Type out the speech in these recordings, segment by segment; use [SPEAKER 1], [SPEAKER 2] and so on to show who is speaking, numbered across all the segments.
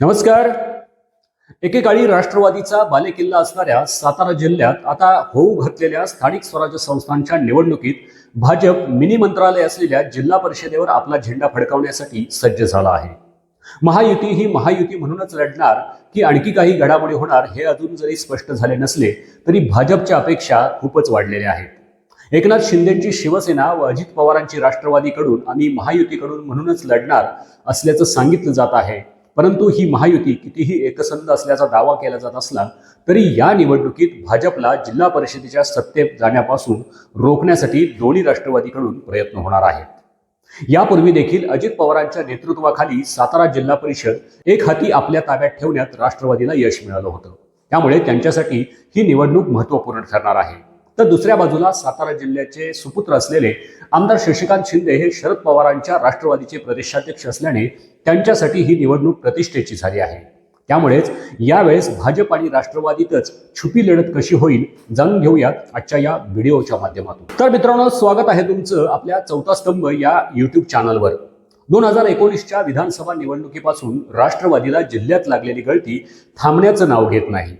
[SPEAKER 1] नमस्कार. एकेकाळी राष्ट्रवादीचा बालेकिल्ला असणाऱ्या सातारा जिल्ह्यात आता होऊ घातलेल्या स्थानिक स्वराज्य संस्थांच्या निवडणुकीत भाजप मिनी मंत्रालय असलेल्या जिल्हा परिषदेवर आपला झेंडा फडकावण्यासाठी सज्ज झाला आहे. महायुती ही महायुती म्हणूनच लढणार की आणखी काही घडामोडी होणार हे अजून जरी स्पष्ट झाले नसले तरी भाजपच्या अपेक्षा खूपच वाढलेल्या आहेत. एकनाथ शिंदेची शिवसेना व अजित पवारांची राष्ट्रवादीकडून आणि महायुतीकडून म्हणूनच लढणार असल्याचं सांगितलं जात आहे. परंतु ही महायुती कितीही एकसंध असल्याचा दावा केला जात असला तरी या निवडणुकीत भाजपला जिल्हा परिषदेच्या सत्तेत जाण्यापासून रोखण्यासाठी दोन्ही राष्ट्रवादीकडून प्रयत्न होणार आहेत. यापूर्वी देखील अजित पवारांच्या नेतृत्वाखाली सातारा जिल्हा परिषद एक हाती आपल्या ताब्यात ठेवण्यात राष्ट्रवादीला यश मिळालं होतं. त्यामुळे त्यांच्यासाठी ही निवडणूक महत्त्वपूर्ण ठरणार आहे. तर दुसऱ्या बाजूला सातारा जिल्ह्याचे सुपुत्र असलेले आमदार शशिकांत शिंदे हे शरद पवारांच्या राष्ट्रवादीचे प्रदेशाध्यक्ष असल्याने त्यांच्यासाठी ही निवडणूक प्रतिष्ठेची झाली आहे. त्यामुळेच यावेळेस भाजप आणि राष्ट्रवादीतच छुपी लढत कशी होईल जाणून घेऊयात आजच्या या व्हिडिओच्या माध्यमातून. तर मित्रांनो स्वागत आहे तुमचं आपल्या चौथा स्तंभ या युट्यूब चॅनलवर दोन हजार एकोणीसच्या विधानसभा निवडणुकीपासून राष्ट्रवादीला जिल्ह्यात लागलेली गळती थांबण्याचं नाव घेत नाही.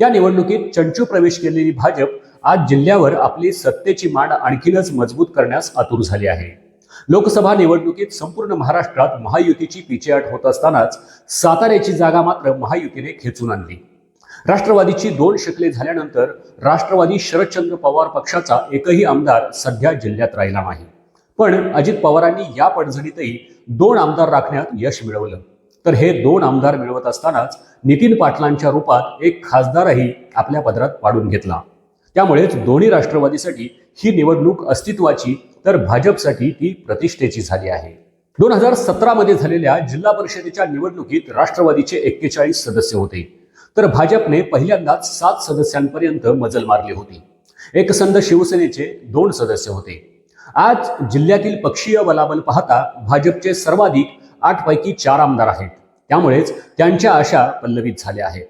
[SPEAKER 1] त्या निवडणुकीत चंचू प्रवेश केलेली भाजप आज जिल्ह्यावर आपली सत्तेची मांड आणखीनच मजबूत करण्यास आतुर झाली आहे. लोकसभा निवडणुकीत संपूर्ण महाराष्ट्रात महायुतीची पिछेहाट होत असतानाच साताऱ्याची जागा मात्र महायुतीने खेचून आणली. राष्ट्रवादीची दोन शकले झाल्यानंतर राष्ट्रवादी शरदचंद्र पवार पक्षाचा एकही आमदार सध्या जिल्ह्यात राहिला नाही. पण अजित पवारांनी या पडझडीतही दोन आमदार राखण्यात यश मिळवलं. तर हे दोन आमदार मिळवत असतानाच नितीन पाटलांच्या रूपात एक खासदारही आपल्या पदरात पाडून घेतला. त्यामुळेच दोन्ही राष्ट्रवादीसाठी ही निवडणूक अस्तित्वाची तर भाजपसाठी ती प्रतिष्ठेची झाली आहे. दोन हजार सतरा मध्ये झालेल्या जिल्हा परिषदेच्या निवडणुकीत राष्ट्रवादीचे एक्केचाळीस सदस्य होते. तर भाजपने पहिल्यांदाच सात सदस्यांपर्यंत मजल मारली होती. एकसंध शिवसेनेचे दोन सदस्य होते. आज जिल्ह्यातील पक्षीय बलाबल पाहता भाजपचे सर्वाधिक आठ पैकी चार आमदार आहेत. त्यामुळेच त्यांच्या आशा पल्लवित झाल्या आहेत.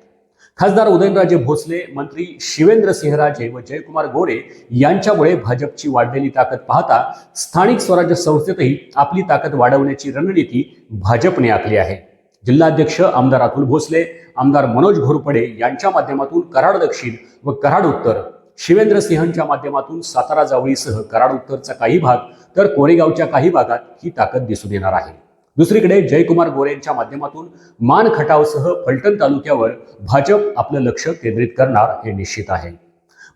[SPEAKER 1] खासदार उदयनराजे भोसले मंत्री शिवेंद्र सिंहराजे व जयकुमार गोरे यांच्यामुळे भाजपची वाढलेली ताकद पाहता स्थानिक स्वराज्य संस्थेतही आपली ताकद वाढवण्याची रणनीती भाजपने आखली आहे. जिल्हाध्यक्ष आमदार अतुल भोसले आमदार मनोज घोरपडे यांच्या माध्यमातून कराड दक्षिण व कराड उत्तर शिवेंद्र सिंहांच्या माध्यमातून सातारा जावळीसह कराड उत्तरचा काही भाग तर कोरेगावच्या काही भागात ही ताकद दिसून येणार आहे. दुसरीकडे जयकुमार गोरेंच्या माध्यमातून मान खटावसह फलटण तालुक्यावर भाजप आपलं लक्ष केंद्रित करणार हे निश्चित आहे.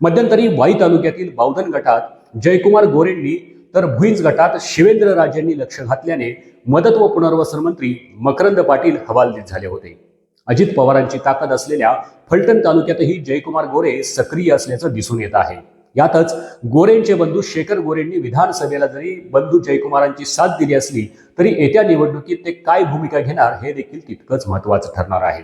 [SPEAKER 1] मध्यंतरी वाई तालुक्यातील बावधन गटात जयकुमार गोरेंनी तर भुईंज गटात शिवेंद्र राजेंनी लक्ष घातल्याने मदत व पुनर्वसन मंत्री मकरंद पाटील हवालदित झाले होते. अजित पवारांची ताकद असलेल्या फलटण तालुक्यातही जयकुमार गोरे सक्रिय असल्याचं दिसून येत आहे. यातच गोरेंचे बंधू शेखर गोरेंनी विधानसभेला जरी बंधू जयकुमारांची साथ दिली असली तरी येत्या निवडणुकीत ते काय भूमिका घेणार हे देखील तितकंच महत्वाचं ठरणार आहे.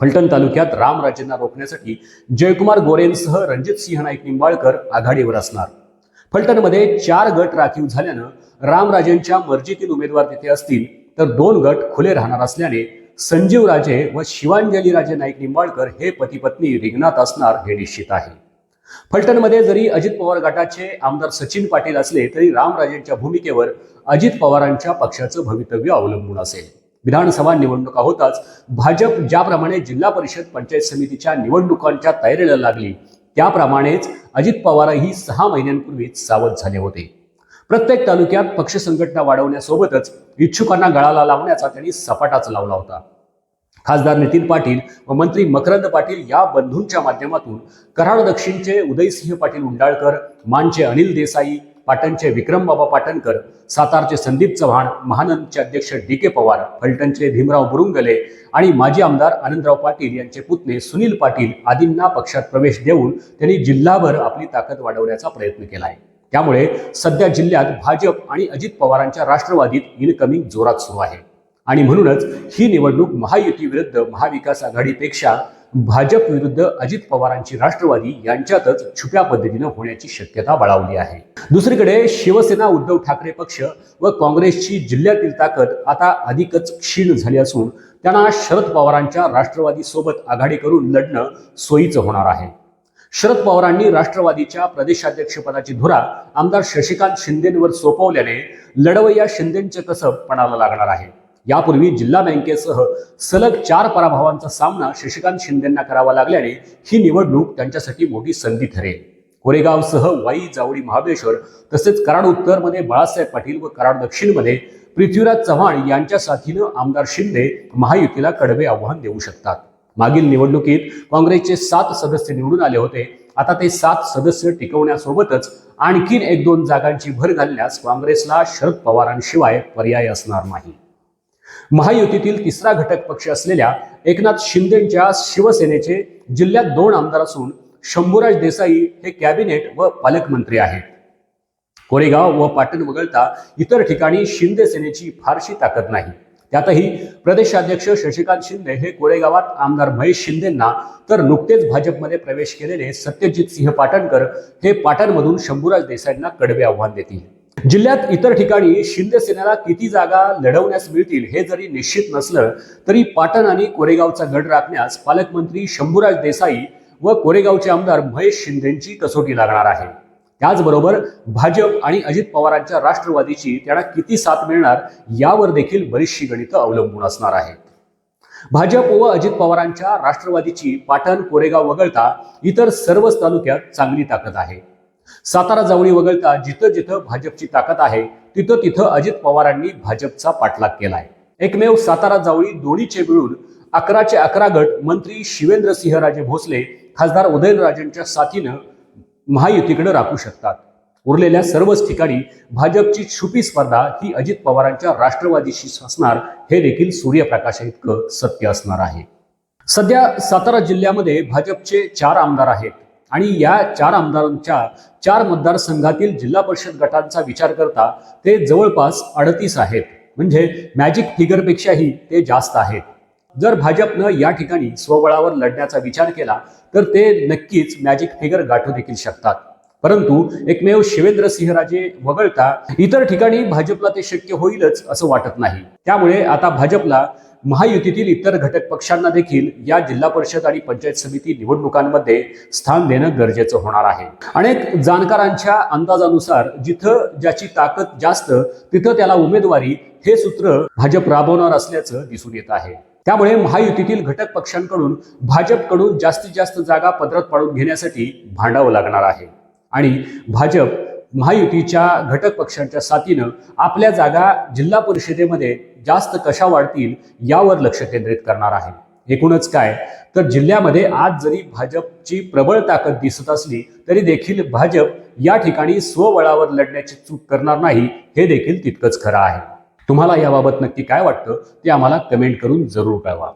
[SPEAKER 1] फलटण तालुक्यात रामराजेंना रोखण्यासाठी जयकुमार गोरेंसह रणजित सिंह नाईक निंबाळकर आघाडीवर असणार. फलटणमध्ये चार गट राखीव झाल्यानं रामराजेंच्या मर्जीतील उमेदवार तिथे असतील तर दोन गट खुले राहणार असल्याने संजीव राजे व शिवांजली राजे नाईक निंबाळकर हे पतीपत्नी रिंगणात असणार हे निश्चित आहे. फलटणमध्ये जरी अजित पवार गटाचे आमदार सचिन पाटील असले तरी रामराजेंच्या भूमिकेवर अजित पवारांच्या पक्षाचं भवितव्य अवलंबून असेल. विधानसभा निवडणुका होताच भाजप ज्याप्रमाणे जिल्हा परिषद पंचायत समितीच्या निवडणुकांच्या तयारीला लागली त्याप्रमाणेच अजित पवारही सहा महिन्यांपूर्वीच सावध झाले होते. प्रत्येक तालुक्यात पक्ष संघटना वाढवण्यासोबतच इच्छुकांना गळाला लावण्याचा त्यांनी सपाटाच लावला होता. खासदार नितीन पाटील व मंत्री मकरंद पाटील या बंधूंच्या माध्यमातून कराड दक्षिणचे उदयसिंह पाटील उंडाळकर मानचे अनिल देसाई पाटणचे विक्रमबाबा पाटणकर सातारचे संदीप चव्हाण महानंदचे अध्यक्ष डी के पवार फलटणचे भीमराव बुरुंगले आणि माजी आमदार आनंदराव पाटील यांचे पुतणे सुनील पाटील आदींना पक्षात प्रवेश देऊन त्यांनी जिल्हाभर आपली ताकद वाढवण्याचा प्रयत्न केला आहे त्यामुळे सध्या जिल्ह्यात भाजप आणि अजित पवारांच्या राष्ट्रवादीत इनकमिंग जोरात सुरू आहे. आणि म्हणूनच ही निवडणूक महायुती विरुद्ध महाविकास आघाडीपेक्षा भाजप विरुद्ध अजित पवारांची राष्ट्रवादी यांच्यातच छुप्या पद्धतीनं होण्याची शक्यता बळावली आहे. दुसरीकडे शिवसेना उद्धव ठाकरे पक्ष व काँग्रेसची जिल्ह्यातील ताकद आता अधिकच क्षीण झाली असून त्यांना शरद पवारांच्या राष्ट्रवादी सोबत आघाडी करून लढणं सोयीचं होणार आहे. शरद पवारांनी राष्ट्रवादीच्या प्रदेशाध्यक्षपदाची धुरा आमदार शशिकांत शिंदेंवर सोपवल्याने लढवय्या शिंदेंचे कसब पणाला लागणार आहे. यापूर्वी जिल्हा बँकेसह सलग चार पराभवांचा सामना शशिकांत शिंदेंना करावा लागल्याने ही निवडणूक त्यांच्यासाठी मोठी संधी ठरेल. कोरेगावसह वाई जावळी महाबळेश्वर तसेच कराड उत्तरमध्ये बाळासाहेब पाटील व कराड दक्षिणमध्ये पृथ्वीराज चव्हाण यांच्या साथीनं आमदार शिंदे महायुतीला कडवे आव्हान देऊ शकतात. मागील निवडणुकीत काँग्रेसचे सात सदस्य निवडून आले होते. आता ते सात सदस्य टिकवण्यासोबतच आणखीन एक दोन जागांची भर घालण्यास काँग्रेसला शरद पवारांशिवाय पर्याय असणार नाही. महायुतीतील तिसरा घटक पक्ष असलेल्या एकनाथ शिंदेच्या शिवसेनेचे जिल्ह्यात दोन आमदार असून शंभूराज देसाई हे कॅबिनेट व पालकमंत्री आहेत. कोरेगाव व पाटण वगळता इतर ठिकाणी शिंदे सेनेची फारशी ताकद नाही. त्यातही प्रदेशाध्यक्ष शशिकांत शिंदे हे कोरेगावात आमदार महेश शिंदेंना तर नुकतेच भाजपमध्ये प्रवेश केलेले सत्यजित सिंह पाटणकर हे पाटणमधून शंभूराज देसाईंना कडवे आव्हान देतील. जिल्ह्यात इतर ठिकाणी शिंदे सेनेला किती जागा लढवण्यास मिळतील हे जरी निश्चित नसलं तरी पाटण आणि कोरेगावचा गड राखण्यास पालकमंत्री शंभूराज देसाई व कोरेगावचे आमदार महेश शिंदेंची कसोटी लागणार आहे. त्याचबरोबर भाजप आणि अजित पवारांच्या राष्ट्रवादीची त्यांना किती साथ मिळणार यावर देखील बरीचशी गणितं अवलंबून असणार आहेत. भाजप व अजित पवारांच्या राष्ट्रवादीची पाटण कोरेगाव वगळता इतर सर्वच तालुक्यात चांगली ताकद आहे. सातारा जावळी वगळता जिथं जिथं भाजपची ताकद आहे तिथं तिथं अजित पवारांनी भाजपचा पाठलाग केलाय. एकमेव सातारा जावळी दोन्हीचे मिळून अकराचे अकरा गट मंत्री राजे भोसले खासदार उदयनराजेंच्या साथीनं महायुतीकडे राखू शकतात. उरलेल्या सर्वच ठिकाणी भाजपची छुपी स्पर्धा ही अजित पवारांच्या राष्ट्रवादीशी असणार हे देखील सूर्यप्रकाश इतकं सत्य असणार आहे. सध्या सातारा जिल्ह्यामध्ये भाजपचे चार आमदार आहेत. आणि या चार आमदारांच्या चार मतदारसंघातील जिल्हा परिषद गटांचा विचार करता ते जवळपास अडतीस आहेत. म्हणजे मॅजिक फिगरपेक्षाही ते जास्त आहेत. जर भाजपनं या ठिकाणी स्वबळावर लढण्याचा विचार केला तर ते नक्कीच मॅजिक फिगर गाठू देखील शकतात. परंतु एकमेव शिवेंद्र सिंहराजे वगळता इतर ठिकाणी भाजपला ते शक्य होईलच असं वाटत नाही. त्यामुळे आता भाजपला महायुतीतील इतर घटक पक्षांना देखील या जिल्हा परिषद आणि पंचायत समिती निवडणुकांमध्ये स्थान देणं गरजेचं होणार आहे. अनेक जाणकारांच्या अंदाजानुसार जिथं ज्याची ताकद जास्त तिथं त्याला उमेदवारी हे सूत्र भाजप राबवणार असल्याचं दिसून येत आहे. त्यामुळे महायुतीतील घटक पक्षांकडून भाजपकडून जास्तीत जास्त जागा पदरात पाडून घेण्यासाठी भांडावं लागणार आहे. आणि भाजप महायुतीच्या घटक पक्षांच्या साथीनं आपल्या जागा जिल्हा परिषदेमध्ये जास्त कशा वाढतील यावर लक्ष केंद्रित करणार आहे. एकूणच काय? तर जिल्ह्यामध्ये आज जरी भाजपची प्रबळ ताकद दिसत असली तरी देखील भाजप या ठिकाणी स्वबळावर लढण्याची चूक करणार नाही हे देखील तितकंच खरं आहे. तुम्हाला याबाबत नक्की काय वाटतं ते आम्हाला कमेंट करून जरूर कळवा.